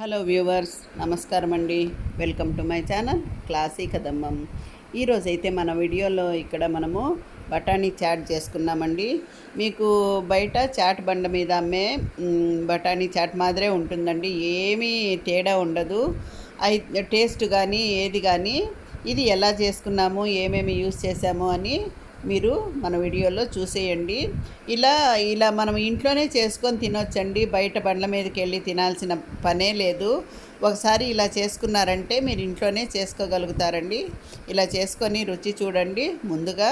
Hello viewers నమస్కారం అండి. Welcome to my channel classy కదమ్మం. ఈరోజైతే మన వీడియోలో ఇక్కడ మనము బఠానీ చాట్ చేసుకున్నామండి. మీకు బయట చాట్ బండ మీద అమ్మే బఠానీ చాట్ మాదిరే ఉంటుందండి. ఏమీ తేడా ఉండదు. అయి టేస్ట్ కానీ ఏది కానీ ఇది ఎలా చేసుకున్నాము ఏమేమి యూస్ చేసాము అని మీరు మన వీడియోలో చూసేయండి. ఇలా ఇలా మనం ఇంట్లోనే చేసుకొని తినొచ్చండి. బయట బండ్ల మీదకి వెళ్ళి తినాల్సిన పనే లేదు. ఒకసారి ఇలా చేసుకున్నారంటే మీరు ఇంట్లోనే చేసుకోగలుగుతారండి. ఇలా చేసుకొని రుచి చూడండి. ముందుగా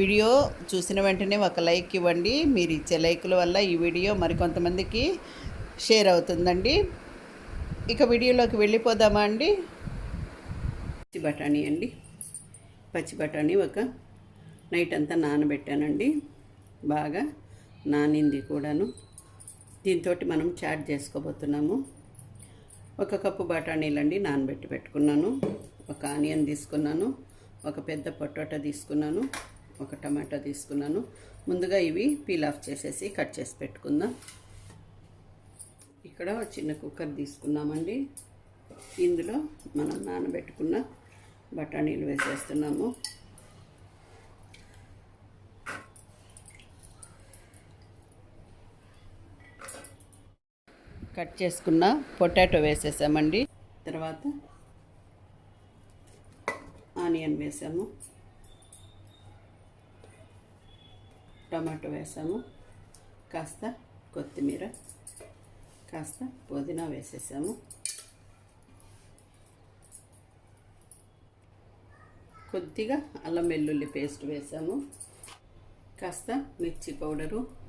వీడియో చూసిన వెంటనే ఒక లైక్ ఇవ్వండి. మీరు ఇచ్చే లైకుల వల్ల ఈ వీడియో మరికొంతమందికి షేర్ అవుతుందండి. ఇక వీడియోలోకి వెళ్ళిపోదామా అండి? పచ్చి బఠానీ అండి. పచ్చి బఠానీ ఒక నైట్ అంతా నానబెట్టానండి. బాగా నానింది కూడాను. దీంతో మనం చాట్ చేసుకోబోతున్నాము. ఒక కప్పు బఠానీలండి నానబెట్టి పెట్టుకున్నాను. ఒక ఆనియన్ తీసుకున్నాను. ఒక పెద్ద పొటాటో తీసుకున్నాను. ఒక టమాటా తీసుకున్నాను. ముందుగా ఇవి పీల్ ఆఫ్ చేసేసి కట్ చేసి పెట్టుకుందాం. ఇక్కడ చిన్న కుక్కర్ తీసుకున్నామండి. ఇందులో మనం నానబెట్టుకున్న బఠానీలు వేసేస్తున్నాము. కట్ చేసుకున్న పొటాటో వేసేసామండి. తర్వాత ఆనియన్ వేసాము. టమాటో వేసాము. కాస్త కొత్తిమీర కాస్త పుదీనా వేసేసాము. కొద్దిగా అల్లం వెల్లుల్లి పేస్ట్ వేసాము. కాస్త మిర్చి పౌడరు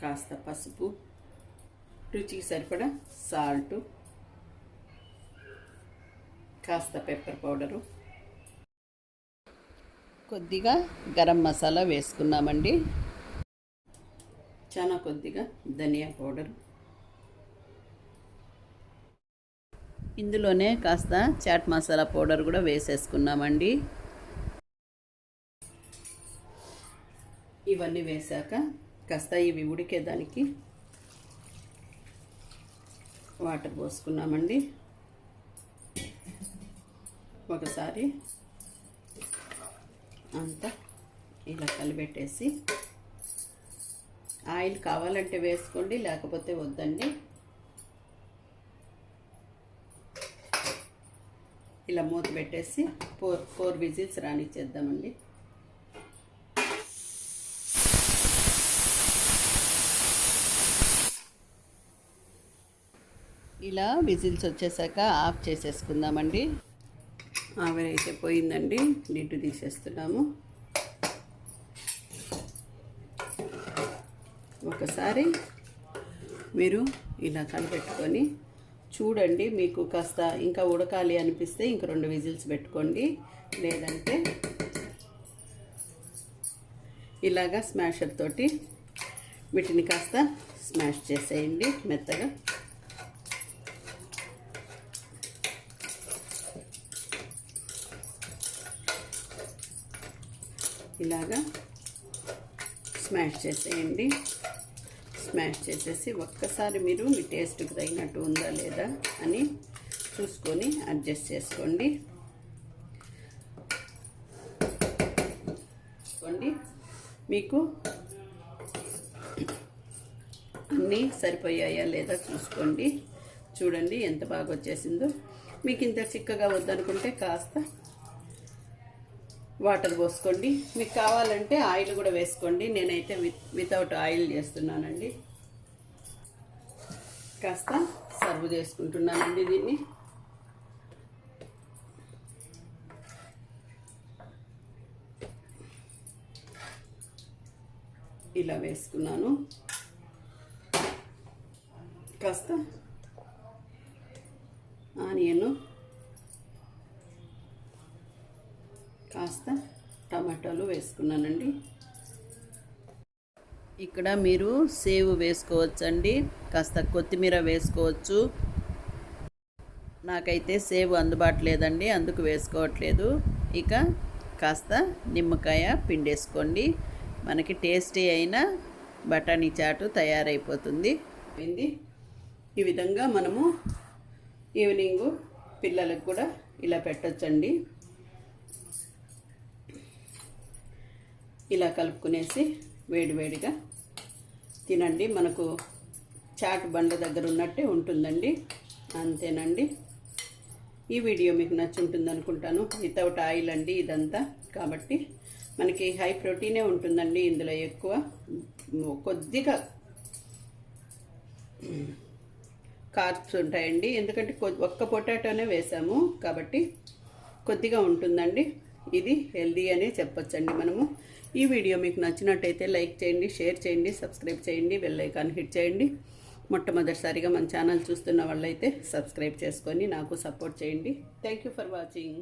కాస్త పసుపు రుచికి సరిపడా సాల్ట్ కాస్త పెప్పర్ పౌడరు. కొద్దిగా గరం మసాలా వేసుకున్నామండి. చాలా కొద్దిగా ధనియా పౌడర్. ఇందులోనే కాస్త చాట్ మసాలా పౌడర్ కూడా వేసేసుకున్నామండి. ఇవన్నీ వేశాక కాస్త ఇవి ఉడికేదానికి వాటర్ పోసుకున్నామండి. ఒకసారి అంతా ఇలా కలిపెట్టేసి ఆయిల్ కావాలంటే వేసుకోండి లేకపోతే వద్దండి. ఇలా మూత పెట్టేసి ఫోర్ ఫోర్ విజిల్స్ రానిచ్చేద్దామండి. ఇలా విజిల్స్ వచ్చేసాక ఆఫ్ చేసేసుకుందామండి. ఆవిరి అయితే పోయిందండి. లిడ్డు తీసేస్తున్నాము. ఒకసారి మీరు ఇలా కనిపెట్టుకొని చూడండి. మీకు కాస్త ఇంకా ఉడకాలి అనిపిస్తే ఇంక రెండు విజిల్స్ పెట్టుకోండి. లేదంటే ఇలాగా స్మాషర్ తోటి వీటిని కాస్త స్మాష్ చేసేయండి మెత్తగా. ఇలాగా స్మాష్ చేసేయండి. స్మాష్ చేసేసి ఒక్కసారి మీరు మీ టేస్ట్కి తగినట్టు ఉందా లేదా అని చూసుకొని అడ్జస్ట్ చేసుకోండి. చూసుకోండి. మీకు అన్నీ సరిపోయాయా లేదా చూసుకోండి. చూడండి ఎంత బాగా వచ్చేసిందో మీకు ఇంత చిక్కగా వద్దనుకుంటే కాస్త వాటర్ పోసుకోండి. మీకు కావాలంటే ఆయిల్ కూడా వేసుకోండి. నేనైతే విత్ వితౌట్ ఆయిల్ చేస్తున్నానండి. కాస్త సర్వ్ చేసుకుంటున్నానండి దీన్ని. ఇలా వేసుకున్నాను. కాస్త ఆనియను కాస్త టమాటాలు వేసుకున్నానండి. ఇక్కడ మీరు సేవ్ వేసుకోవచ్చండి కాస్త కొత్తిమీర వేసుకోవచ్చు. నాకైతే సేవ్ అందుబాటు లేదండి అందుకు వేసుకోవట్లేదు. ఇక కాస్త నిమ్మకాయ పిండేసుకోండి. మనకి టేస్టీ అయిన బఠానీ చాటు తయారైపోతుంది. ఈ విధంగా మనము ఈవినింగ్ పిల్లలకు కూడా ఇలా పెట్టచ్చండి. ఇలా కలుపుకునేసి వేడివేడిగా తినండి. మనకు చాట్ బండ దగ్గర ఉన్నట్టే ఉంటుందండి. అంతేనండి. ఈ వీడియో మీకు నచ్చుంటుంది అనుకుంటాను. వితౌట్ ఆయిల్ అండి ఇదంతా. కాబట్టి మనకి హై ప్రోటీనే ఉంటుందండి ఇందులో ఎక్కువ. కొద్దిగా కార్బ్స్ ఉంటాయండి. ఎందుకంటే ఒక్క పొటాటోనే వేసాము కాబట్టి కొద్దిగా ఉంటుందండి. ఇది హెల్దీ అనే చెప్పొచ్చండి మనము. ఈ వీడియో మీకు నచ్చినట్టయితే లైక్ చేయండి షేర్ చేయండి సబ్స్క్రైబ్ చేయండి బెల్ ఐకాన్ హిట్ చేయండి. మొట్టమొదటిసారిగా మన ఛానల్ చూస్తున్న వాళ్ళైతే సబ్స్క్రైబ్ చేసుకొని నాకు సపోర్ట్ చేయండి. Thank you for watching